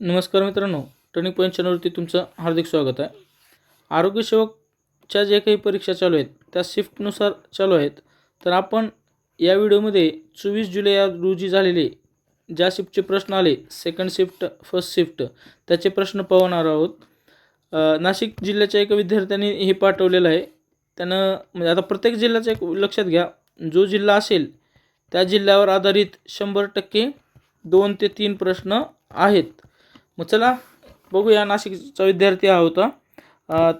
नमस्कार मित्रांनो turning point चॅनलवरती तुमचं हार्दिक स्वागत आहे. आरोग्यसेवकच्या ज्या काही परीक्षा चालू आहेत त्या शिफ्टनुसार चालू आहेत. तर आपण या व्हिडिओमध्ये चोवीस जुलै या रोजी झालेले ज्या शिफ्टचे प्रश्न आले सेकंड शिफ्ट फर्स्ट शिफ्ट त्याचे प्रश्न पाहणार आहोत. नाशिक जिल्ह्याच्या एका विद्यार्थ्यांनी हे पाठवलेलं आहे. त्यानं म्हणजे आता प्रत्येक जिल्ह्याचं एक लक्षात घ्या. जो जिल्हा असेल त्या जिल्ह्यावर आधारित शंभर टक्के दोन ते तीन प्रश्न आहेत. मग चला बघूया नाशिकचा विद्यार्थी हा होता.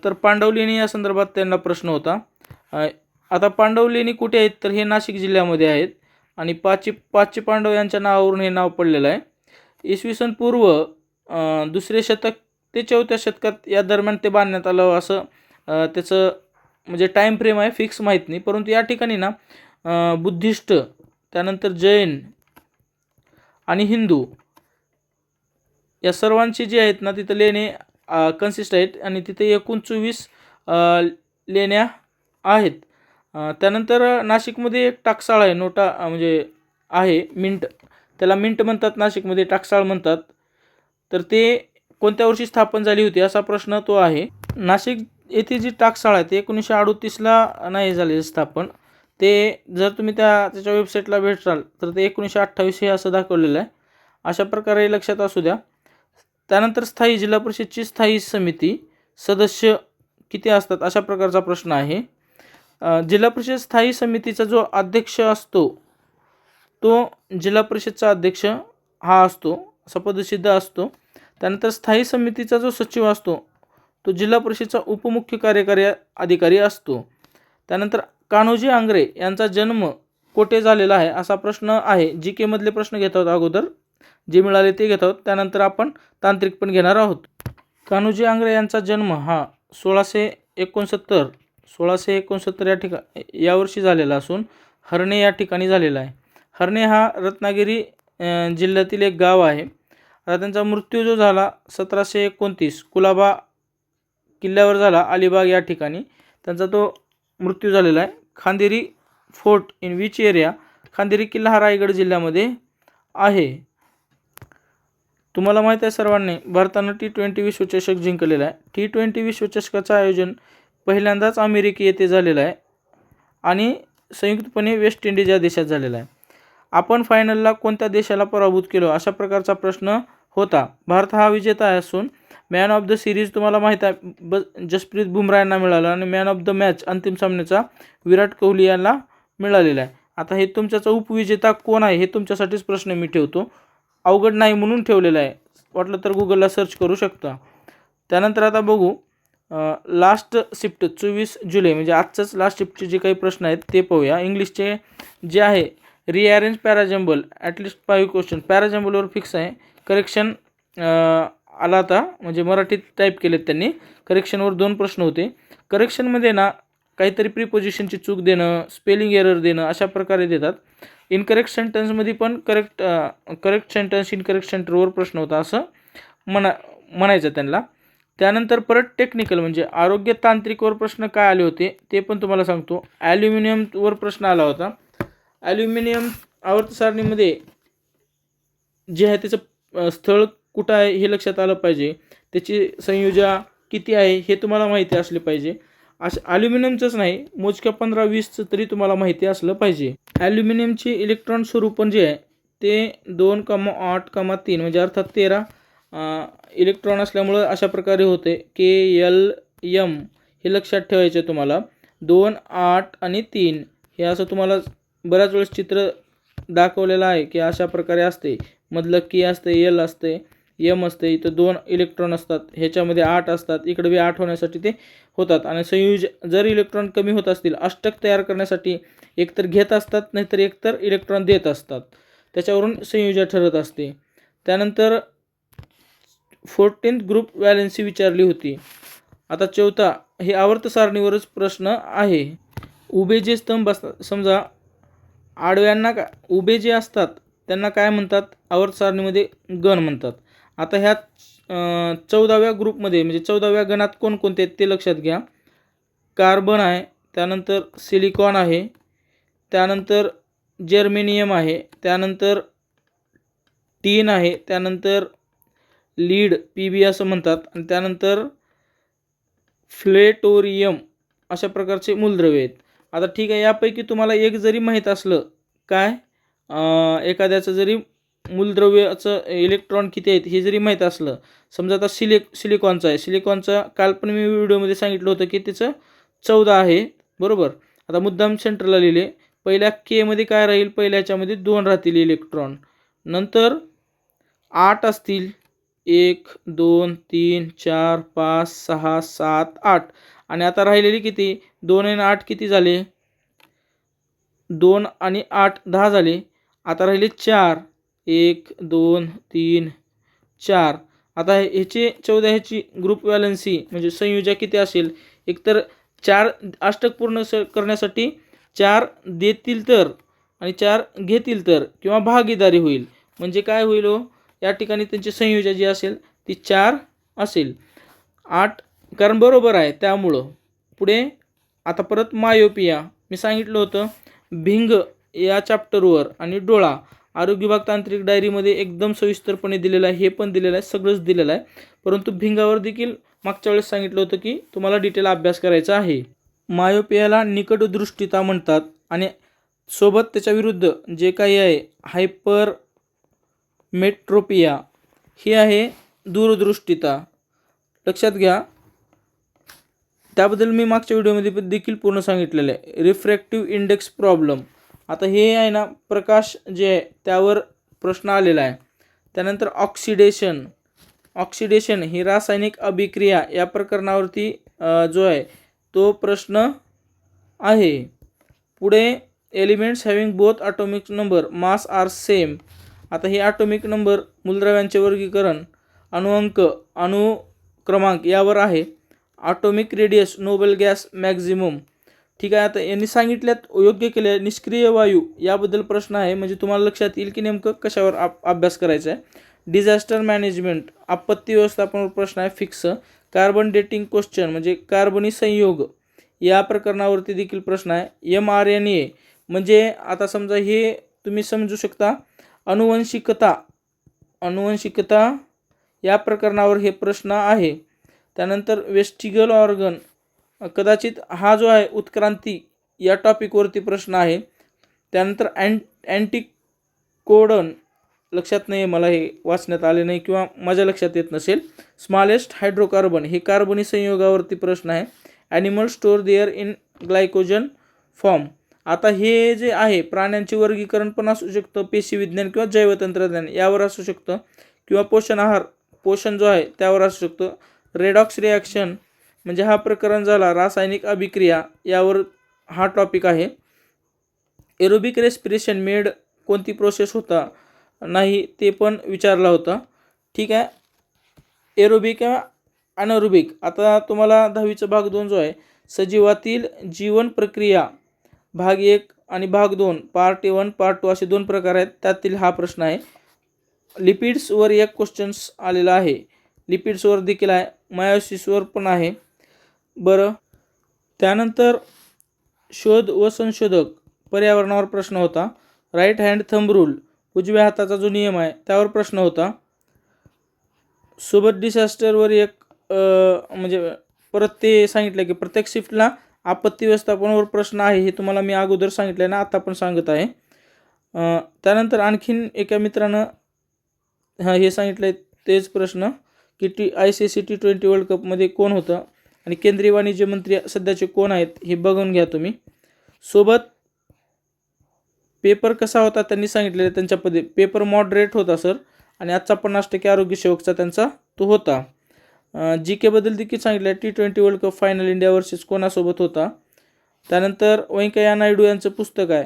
तर पांडवलेणी या संदर्भात त्यांना प्रश्न होता. आता पांडवलेणी कुठे आहेत? तर हे नाशिक जिल्ह्यामध्ये आहेत. आणि पाचचे पाचचे पांडव यांच्या नावावरून हे नाव पडलेलं आहे. इसवी सन पूर्व दुसरे शतक ते चौथ्या शतकात या दरम्यान ते बांधण्यात आलं असं त्याचं म्हणजे टाईम फ्रेम आहे फिक्स माहीत नाही. परंतु या ठिकाणी ना बुद्धिस्ट त्यानंतर जैन आणि हिंदू या सर्वांची जी आहेत ना तिथं लेणे कन्सिस्ट आहेत आणि तिथे एकूण चोवीस लेण्या आहेत. त्यानंतर नाशिकमध्ये एक टाकसाळ आहे नोटा म्हणजे आहे मिंट. त्याला मिंट म्हणतात नाशिकमध्ये टाकसाळ म्हणतात. तर ते कोणत्या वर्षी स्थापन झाली होती असा प्रश्न तो आहे. नाशिक येथे जी टाकसाळ आहे ते एकोणीसशे अडोतीसला नाही झाले स्थापन. ते जर तुम्ही त्या त्याच्या वेबसाईटला भेटाल तर ते एकोणीसशे अठ्ठावीस हे असं दाखवलेलं आहे. अशा प्रकारे लक्षात असू द्या. त्यानंतर स्थायी जिल्हा परिषदची स्थायी समिती सदस्य किती असतात अशा प्रकारचा प्रश्न आहे. जिल्हा परिषद स्थायी समितीचा जो अध्यक्ष असतो तो जिल्हा परिषदचा अध्यक्ष हा असतो सपदसिद्ध असतो. त्यानंतर स्थायी समितीचा जो सचिव असतो तो जिल्हा परिषदचा उपमुख्य कार्यकारी अधिकारी असतो. त्यानंतर कान्होजी आंग्रे यांचा जन्म कोठे झालेला आहे असा प्रश्न आहे. जी केमधले प्रश्न घेत आहोत अगोदर. जे मिळाले ते घेत आहोत. त्यानंतर आपण तांत्रिक पण घेणार आहोत. कान्होजी आंग्रे यांचा जन्म हा सोळाशे एकोणसत्तर सोळाशे एकोणसत्तर या ठिका यावर्षी झालेला असून हरणे या ठिकाणी झालेला आहे. हरणे हा रत्नागिरी जिल्ह्यातील एक गाव आहे. आता त्यांचा मृत्यू जो झाला सतराशे एकोणतीस कुलाबा किल्ल्यावर झाला अलिबाग या ठिकाणी. त्यांचा तो मृत्यू झालेला आहे. Khanderi fort in which area Khanderi किल्ला हा रायगड जिल्ह्यामध्ये आहे. तुम्हाला माहीत आहे सर्वांनी भारतानं टी ट्वेंटी विश्वचषक जिंकलेला आहे. टी ट्वेंटी विश्वचषकाचं आयोजन पहिल्यांदाच अमेरिके येथे झालेलं आहे आणि संयुक्तपणे वेस्ट इंडिज या देशात झालेला आहे. आपण फायनलला कोणत्या देशाला पराभूत केलो अशा प्रकारचा प्रश्न होता. भारत हा विजेता आहे असून मॅन ऑफ द सिरीज तुम्हाला माहीत आहे ब जसप्रीत बुमराह यांना मिळाला आणि मॅन ऑफ द मॅच अंतिम सामन्याचा विराट कोहली यांना मिळालेला आहे. आता हे तुमच्याचा उपविजेता कोण आहे हे तुमच्यासाठीच प्रश्न मी ठेवतो. अवघड नाही म्हणून ठेवलेलं आहे. वाटलं तर गुगलला सर्च करू शकता. त्यानंतर आता बघू लास्ट शिफ्ट चोवीस जुलै म्हणजे आजचंच लास्ट शिफ्टचे जे काही प्रश्न आहेत ते पाहूया. इंग्लिशचे जे आहे rearrange parajumble at least five question पॅराजम्बलवर fix आहे. करेक्शन आला आता. म्हणजे मराठीत टाईप केलेत त्यांनी. करेक्शनवर दोन प्रश्न होते. करेक्शनमध्ये ना काहीतरी प्रिपोजिशनची चूक देणं स्पेलिंग एरर देणं अशा प्रकारे देतात. इनकरेक्ट सेंटेन्समध्ये पण करेक्ट करेक्ट सेंटेन्स इनकरेक्ट सेंटरवर प्रश्न होता असं म्हणा म्हणायचं त्यांना. त्यानंतर परत टेक्निकल म्हणजे आरोग्य तांत्रिकवर प्रश्न काय आले होते ते पण तुम्हाला सांगतो. ॲल्युमिनियमवर प्रश्न आला होता. ॲल्युमिनियम आवर्तसारणीमध्ये जे आहे त्याचं स्थळ कुठं आहे हे लक्षात आलं पाहिजे. त्याची संयोजा किती आहे हे तुम्हाला माहिती असले पाहिजे. असं ॲल्युमिनियमचंच नाही मोजक्या पंधरा वीसचं तरी तुम्हाला माहिती असलं पाहिजे. ॲल्युमिनियमचे इलेक्ट्रॉन स्वरूपण जे आहे ते दोन कमा आठ कमा तीन म्हणजे अर्थात तेरा इलेक्ट्रॉन असल्यामुळं अशा प्रकारे होते. के एल यम हे लक्षात ठेवायचे तुम्हाला. दोन आठ आणि तीन हे असं तुम्हाला बऱ्याच वेळेस चित्र दाखवलेलं आहे की अशा प्रकारे असते. मधलं की असते एल असते. यम असते इथं दोन इलेक्ट्रॉन असतात ह्याच्यामध्ये आठ असतात इकडे बी आठ होण्यासाठी ते होतात. आणि संयुज जर इलेक्ट्रॉन कमी होत असतील अष्टक तयार करण्यासाठी एकतर घेत असतात नाहीतर एकतर इलेक्ट्रॉन देत असतात. त्याच्यावरून संयुजा ठरत असते. त्यानंतर फोर्टीन्थ ग्रुप वॅलेन्सी विचारली होती. आता चौथा हे आवर्त सारणीवरच प्रश्न आहे. उभे जे स्तंभ असतात समजा आडव्यांना का उभे जे असतात त्यांना काय म्हणतात? आवर्त सारणीमध्ये गण म्हणतात. आता ह्या चौदाव्या ग्रुपमध्ये म्हणजे चौदाव्या गणात कोणकोणते आहेत ते लक्षात घ्या. कार्बन आहे त्यानंतर सिलिकॉन आहे त्यानंतर जर्मेनियम आहे त्यानंतर टीन आहे त्यानंतर लीड पी बी असं म्हणतात आणि त्यानंतर फ्लेटोरियम अशा प्रकारचे मूलद्रव्य आहेत. आता ठीक आहे यापैकी तुम्हाला एक जरी माहीत असलं काय? एखाद्याचं जरी मूलद्रव्याचं इलेक्ट्रॉन किती आहेत हे जरी माहीत असलं समजा आता सिलिक सिलिकॉनचं आहे. सिलिकॉनचा काल पण मी व्हिडिओमध्ये सांगितलं होतं की त्याचं चौदा आहे. बरोबर? आता मुद्दाम सेंटरला लिहिले. पहिल्या केमध्ये काय राहील? पहिल्या याच्यामध्ये दोन राहतील इलेक्ट्रॉन नंतर आठ असतील. एक दोन तीन चार पाच सहा सात आठ. आणि आता राहिलेली किती? दोन आणि आठ किती झाले? दोन आणि आठ दहा झाले. आता राहिले चार. एक दोन तीन चार. आता ह्याचे चौदा ह्याची ग्रुप व्हॅलन्सी म्हणजे संयोजा किती असेल? एकतर चार अष्टक पूर्ण स करण्यासाठी चार देतील तर आणि चार घेतील तर किंवा भागीदारी होईल. म्हणजे काय होईल हो? या ठिकाणी त्यांची संयोजा जी असेल ती चार असेल. आठ कारण बरोबर आहे त्यामुळं. पुढे आता परत मायोपिया मी सांगितलं होतं भिंग या चॅप्टरवर आणि डोळा. आरोग्य विभाग तांत्रिक डायरीमध्ये एकदम सविस्तरपणे दिलेलं आहे हे पण दिलेलं आहे सगळंच दिलेलं आहे. परंतु भिंगावर देखील मागच्या वेळेस सांगितलं होतं की तुम्हाला डिटेल अभ्यास करायचा आहे. मायोपियाला निकटदृष्टीता म्हणतात आणि सोबत त्याच्या विरुद्ध जे काही आहे हायपर मेट्रोपिया ही आहे दूरदृष्टीता. लक्षात घ्या. त्याबद्दल मी मागच्या व्हिडिओमध्ये पण देखील पूर्ण सांगितलेलं आहे. Refractive index problem. आता हे आहे ना प्रकाश जे आहे त्यावर प्रश्न आलेला आहे. त्यानंतर ऑक्सिडेशन. ऑक्सिडेशन ही रासायनिक अभिक्रिया या प्रकरणावरती जो आहे तो प्रश्न आहे. पुढे elements having both atomic number mass are same आता हे ॲटोमिक नंबर मूलद्रव्यांचे वर्गीकरण अणुअंक अणु क्रमांक यावर आहे. Atomic radius noble gas maximum ठीक आहे आता यांनी सांगितल्यात योग्य केले निष्क्रिय वायू याबद्दल प्रश्न आहे. म्हणजे तुम्हाला लक्षात येईल की नेमकं कशावर आप अभ्यास करायचा आहे. डिझास्टर मॅनेजमेंट आपत्ती व्यवस्थापनावर प्रश्न आहे फिक्स कार्बन डेटिंग क्वेश्चन म्हणजे कार्बनी संयोग या प्रकरणावरती देखील प्रश्न आहे. एम आर एन ए म्हणजे आता समजा हे तुम्ही समजू शकता अनुवंशिकता अनुवंशिकता या प्रकरणावर हे प्रश्न आहे. त्यानंतर वेस्टिगल ऑर्गन कदाचित हा जो आहे उत्क्रांती या टॉपिकवरती प्रश्न आहे. त्यानंतर अँट अँटीकोडन लक्षात नाही मला हे वाचण्यात आले नाही किंवा माझ्या लक्षात येत नसेल. स्मॉलेस्ट हायड्रोकार्बन हे कार्बनी संयोगावरती प्रश्न आहे. Animal store there in glycogen form. आता हे जे आहे प्राण्यांचे वर्गीकरण पण असू शकतं पेशीविज्ञान किंवा जैवतंत्रज्ञान यावर असू शकतं. किंवा पोषण आहार पोषण जो आहे त्यावर असू शकतं. रेडॉक्स रिॲक्शन म्हणजे हा प्रकरण झाला रासायनिक अभिक्रिया यावर हा टॉपिक आहे. एरोबिक रेस्पिरेशन मेड कोणती प्रोसेस होता नाही ते पण विचारला होता. ठीक आहे. एरोबिक किंवा अनरोबिक आता तुम्हाला दहावीचा भाग दोन जो आहे सजीवातील जीवन प्रक्रिया भाग एक आणि भाग दोन पार्ट वन पार्ट टू असे दोन प्रकार आहेत त्यातील हा प्रश्न आहे. लिपिड्सवर एक क्वेश्चन्स आलेला आहे. लिपिड्सवर देखील आहे. मायोसिसवर पण आहे. बरं. त्यानंतर शोध व संशोधक पर्यावरणावर प्रश्न होता. राईट हँड थंब रूल उजव्या हाताचा जो नियम आहे त्यावर प्रश्न होता. सोबत डिझास्टरवर एक म्हणजे परत ते सांगितलं की प्रत्येक शिफ्टला आपत्ती व्यवस्थापनावर प्रश्न आहे हे तुम्हाला मी अगोदर सांगितलं आहे ना आता पण सांगत आहे. त्यानंतर आणखीन एका मित्रानं हां हे सांगितलं आहे तेच प्रश्न की T I C C T twenty world कपमध्ये कोण होतं? आणि केंद्रीय वाणिज्य मंत्री सध्याचे कोण आहेत हे बघून घ्या तुम्ही. सोबत पेपर कसा होता त्यांनी सांगितलेलं त्यांच्या पदे पेपर मॉडरेट होता सर आणि आजचा पन्नास टक्के आरोग्य सेवकचा त्यांचा तो होता. जी केबद्दल देखील सांगितलं T twenty world cup final India versus कोणासोबत होता? त्यानंतर व्यंकय्या नायडू यांचं पुस्तक आहे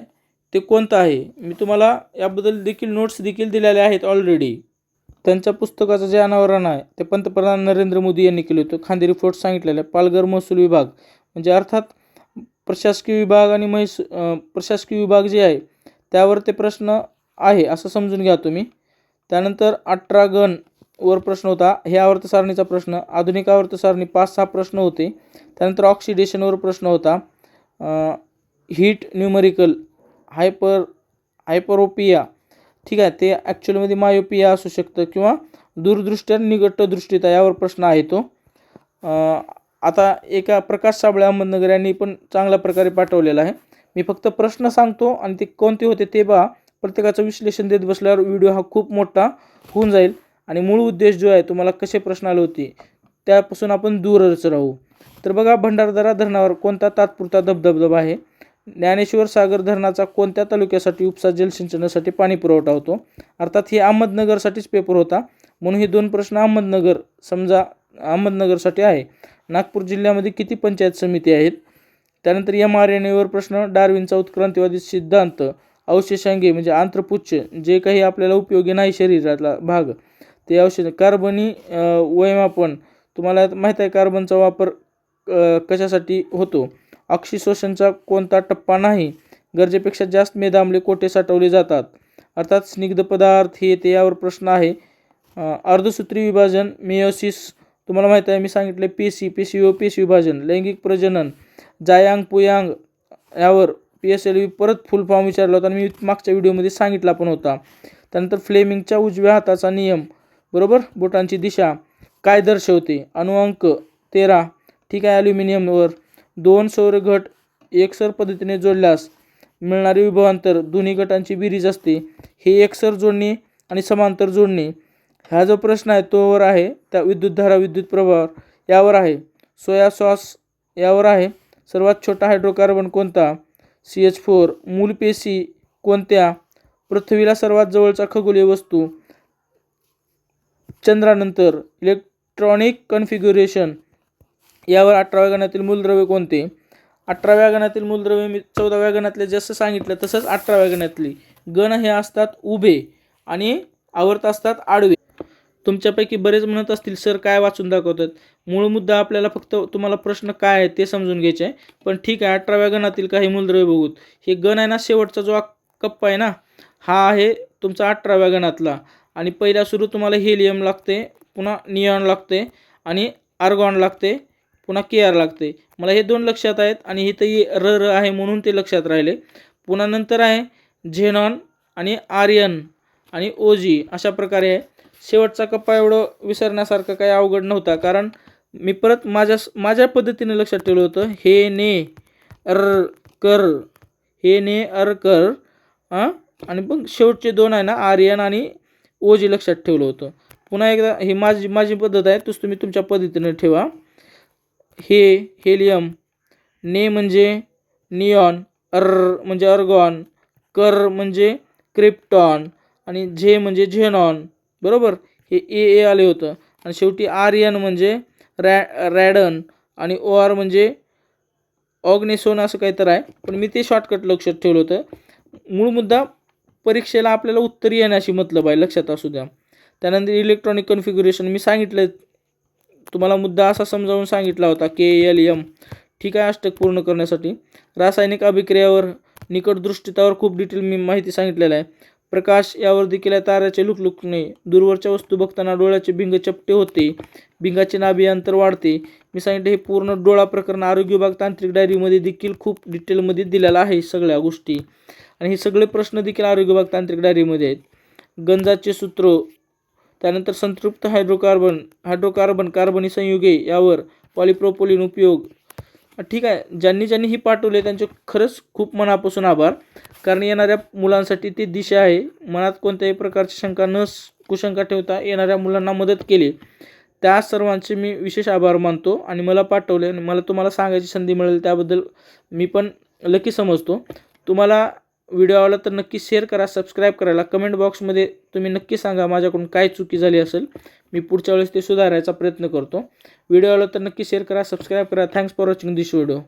ते कोणतं आहे? मी तुम्हाला याबद्दल देखील नोट्स देखील दिलेल्या आहेत ऑलरेडी त्यांच्या पुस्तकाचं जे अनावरण आहे ते पंतप्रधान नरेंद्र मोदी यांनी केलं होतं. खांदेरी फोर्ट सांगितलेलं आहे पालघर महसूल विभाग. म्हणजे अर्थात प्रशासकीय विभाग आणि म्हैस प्रशासकीय विभाग जे आहे त्यावर ते प्रश्न आहे असं समजून घ्या तुम्ही. त्यानंतर अठरा गण वर प्रश्न होता. हे आवर्त सारणीचा प्रश्न आधुनिक आवर्त सारणी पाच सहा प्रश्न होते. त्यानंतर ऑक्सिडेशनवर प्रश्न होता. हीट न्यूमरिकल हायपर हायपरोपिया ठीक आहे ते ॲक्च्युअलमध्ये मायोपिया असू शकतं किंवा दूरदृष्ट्या निकट दृष्टीता यावर प्रश्न आहे तो. आता एका प्रकाश साबळे अहमदनगर यांनी पण चांगल्या प्रकारे पाठवलेला आहे. मी फक्त प्रश्न सांगतो आणि ते कोणते होते ते बघा प्रत्येकाचं विश्लेषण देत बसल्यावर व्हिडिओ हा खूप मोठा होऊन जाईल. आणि मूळ उद्देश जो आहे तुम्हाला कसे प्रश्न आले होते त्यापासून आपण दूरच राहू. तर बघा भंडारदरा धरणावर कोणता तात्पुरता धबधबधबा आहे? ज्ञानेश्वर सागर धरणाचा कोणत्या तालुक्यासाठी उपसा जलसिंचनासाठी पाणी पुरवठा होतो? अर्थात हे अहमदनगरसाठीच पेपर होता. म्हणून हे दोन प्रश्न अहमदनगर समजा अहमदनगरसाठी आहे. नागपूर जिल्ह्यामध्ये किती पंचायत समिती आहेत? त्यानंतर एम आर एन एवर प्रश्न डार्विनचा उत्क्रांतीवादी सिद्धांत अवशेषांगे म्हणजे आंत्रपुच्छ जे काही आपल्याला उपयोगी नाही शरीरातला भाग ते अवशेष कार्बनी वयमापन तुम्हाला माहीत आहे कार्बनचा वापर कशासाठी होतो? ऑक्सिशोषणचा कोणता टप्पा नाही. गरजेपेक्षा जास्त मेधामले कोठे साठवले जातात? अर्थात स्निग्ध पदार्थ हे ते यावर प्रश्न आहे. अर्धसूत्री विभाजन मेयोसिस तुम्हाला माहीत आहे मी सांगितले पेशी पेशी ओ पेशी विभाजन लैंगिक प्रजनन जायांग पुयांग यावर पी एस एल व्ही परत फुल फॉर्म विचारला होता आणि मी मागच्या व्हिडिओमध्ये सांगितला पण होता. त्यानंतर फ्लेमिंगच्या उजव्या हाताचा नियम बरोबर? बोटांची दिशा काय दर्शवते? अणुअंक तेरा ठीक आहे ॲल्युमिनियमवर दोन सौर घट एकसर पद्धतीने जोडल्यास मिळणारे विभवांतर दोन्ही गटांची बेरीज असते. हे एकसर जोडणी आणि समांतर जोडणे. हा जो प्रश्न आहे तोवर आहे. त्या विद्युतधारा विद्युत प्रभाव यावर आहे. सोया सॉस यावर आहे. सर्वात छोटा हायड्रोकार्बन कोणता? सी एच फोर मूलपेशी कोणत्या? पृथ्वीला सर्वात जवळचा खगोलीय वस्तू. चंद्रानंतर इलेक्ट्रॉनिक कन्फिग्युरेशन यावर अठराव्या गणातील मूलद्रव्य कोणते? अठराव्या गणातील मूलद्रव्य मी चौदाव्या गणातले जसं सांगितलं तसंच अठराव्या गणातली. गण हे असतात उभे आणि आवर्त असतात आडवे. तुमच्यापैकी बरेच म्हणत असतील सर काय वाचून दाखवतात? मूळ मुद्दा आपल्याला फक्त तुम्हाला प्रश्न काय आहे ते समजून घ्यायचे आहे. पण ठीक आहे अठराव्या गणातील काही मूलद्रव्य बघूत. हे गण आहे ना शेवटचा जो कप्पा आहे ना हा आहे तुमचा अठराव्या गणातला. आणि पहिल्या सुरू तुम्हाला हेलियम लागते पुन्हा नियॉन लागते आणि आर्गॉन लागते. पुन्हा के आर लागते. मला हे दोन लक्षात आहेत आणि इथं ये र र आहे म्हणून ते लक्षात राहिले. पुन्हा नंतर आहे झेनॉन आणि आर्यन आणि ओजी अशा प्रकारे आहे. शेवटचा कप्पा एवढं विसरण्यासारखं काही अवघड नव्हता. कारण मी परत माझ्या माझ्या पद्धतीने लक्षात ठेवलं होतं. हे ने अर कर. हे ने अर कर. हां आणि मग शेवटचे दोन आहे ना आर्यन आणि ओजी लक्षात ठेवलं होतं. पुन्हा एकदा ही माझी माझी पद्धत आहे. तूच तुम्ही तुमच्या पद्धतीने ठेवा. हे हेलियम ने म्हणजे नियॉन अर म्हणजे अर्गॉन कर म्हणजे क्रिप्टॉन आणि झे म्हणजे झेनॉन. बरोबर? हे ए ए आले होतं. आणि शेवटी आर एन म्हणजे रॅ रॅडन आणि ओ आर म्हणजे ऑग्नेसोन असं काहीतरी आहे. पण मी ते शॉर्टकट लक्षात ठेवलं होतं. मूळ मुद्दा परीक्षेला आपल्याला उत्तर येण्याशी मतलब आहे. लक्षात असू द्या. त्यानंतर इलेक्ट्रॉनिक कन्फिग्युरेशन मी सांगितलं तुम्हाला मुद्दा असा समजावून सांगितला होता के एल एम ठीक आहे अष्टक पूर्ण करण्यासाठी. रासायनिक अभिक्रियावर निकटदृष्टितावर खूप डिटेल मी माहिती सांगितलेलं आहे. प्रकाश यावर देखील आहे ताऱ्याचे लुकलुकणे दूरवरच्या वस्तू बघताना डोळ्याचे भिंग चपटे होते भिंगाचे नाभी अंतर वाढते. मी सांगितले हे पूर्ण डोळा प्रकरण आरोग्य विभाग तांत्रिक डायरीमध्ये देखील खूप डिटेलमध्ये दिलेलं आहे सगळ्या गोष्टी. आणि हे सगळे प्रश्न देखील आरोग्य विभाग तांत्रिक डायरीमध्ये आहेत. गंजाचे सूत्र त्यानंतर संतृप्त हायड्रोकार्बन हायड्रोकार्बन कार्बनी संयुगे यावर पॉलिप्रोपोलिन उपयोग. ठीक आहे ज्यांनी ज्यांनी ही पाठवले त्यांचे खरंच खूप मनापासून आभार. कारण येणाऱ्या मुलांसाठी ती दिशा आहे. मनात कोणत्याही प्रकारची शंका न कुशंका ठेवता येणाऱ्या मुलांना मदत केली. त्या सर्वांचे मी विशेष आभार मानतो आणि मला पाठवले आणि मला तुम्हाला सांगायची संधी मिळेल त्याबद्दल मी पण लकी समजतो. तुम्हाला व्हिडिओ आवडला तर नक्की शेअर करा सबस्क्राईब करायला. कमेंट बॉक्समध्ये तुम्ही नक्की सांगा माझ्याकडून काय चुकी झाली असेल. मी पुढच्या वेळेस ते सुधारायचा प्रयत्न करतो. व्हिडिओ आवडला तर नक्की शेअर करा सबस्क्राईब करा. Thanks for watching this video